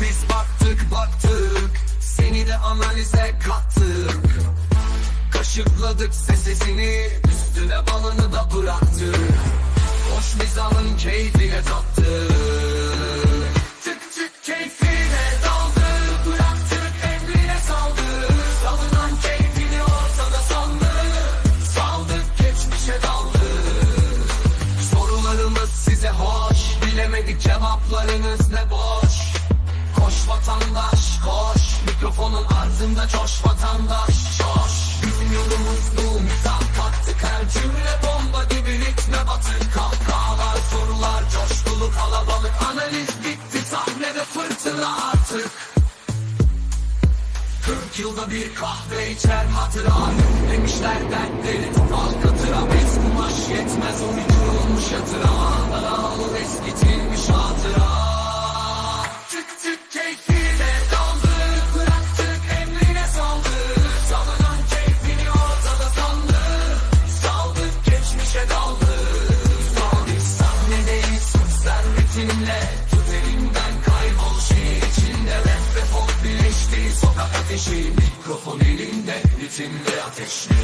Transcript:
Biz baktık baktık. Seni de analize kattık. Kaşıkladık sesini Üstüne balını da bıraktık. Hoş mizahın keyfine tattık. Tık tık keyfine daldı Bıraktık emrine saldı Salınan keyfini ortada sandı Saldık geçmişe daldı Sorularımız size hoş Bilemedik cevaplarınız ne boş vatandaş koş. Mikrofonun ardında coş vatandaş coş. Bizim yolumuz bu mizah kattık Her cümle bomba gibi ritme batık Kahkahalar sorular coşkulu kalabalık Analiz bitti. Sahnede fırtına artık. 40 yılda bir kahve içer hatıra Demişler dertleri topal katıra Bez kumaş yetmez uydurulmuş yatıra. Bana alır eskitilmiş hatıra ritimle Tut elimden kaybol şiir içinde Rap ve pop birleşti. Sokak ateşi Mikrofon elinde ritimle ateşli